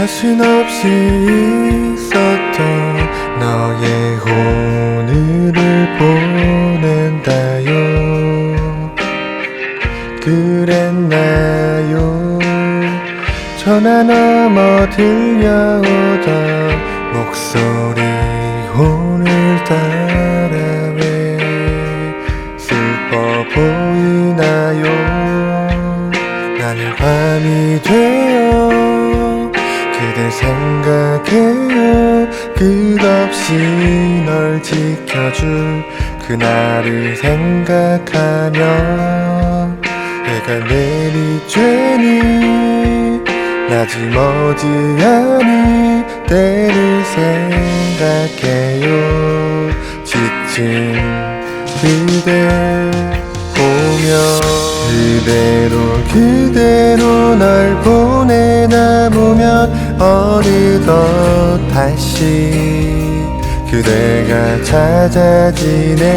자신 없이 있었던 너의 오늘을 보낸다요. 그랬나요? 전화 넘어 들려오던 목소리 오늘따라 왜 슬퍼 보이나요? 나는 밤이 되어 그댈 생각해요. 끝없이 널 지켜줄 그날을 생각하며 해가 내리쬐니 낮이 머지않이 때를 생각해요. 지친 그대 보며 그대로 그대로 널 보내 다 보면 어느덧 다시 그대가 찾아지네요.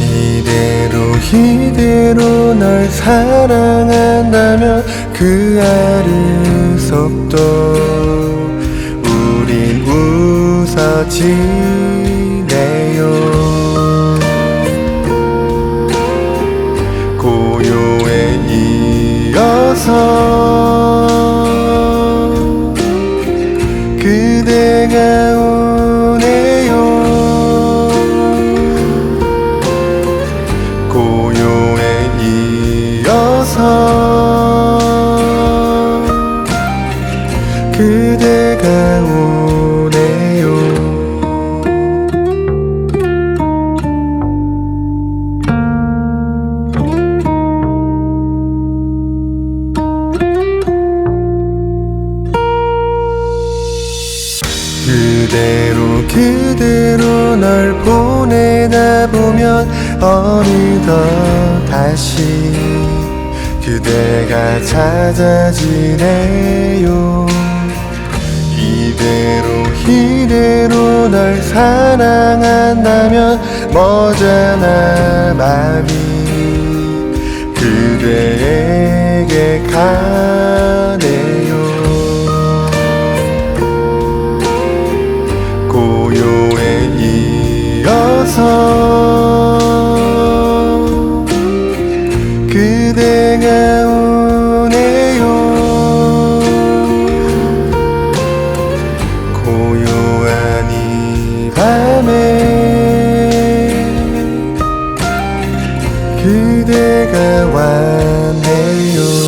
이대로 이대로 널 사랑한다면 그 아르속도 우린 웃어 지 그대가 오네요. 그대로 그대로 널 보내다 보면 어느덧 다시 그대가 찾아지네요 이대로 이대로 널 사랑한다면 머잖아 마음이. 그대에게 가네요. 고요에 이어서 그대가 왔네요.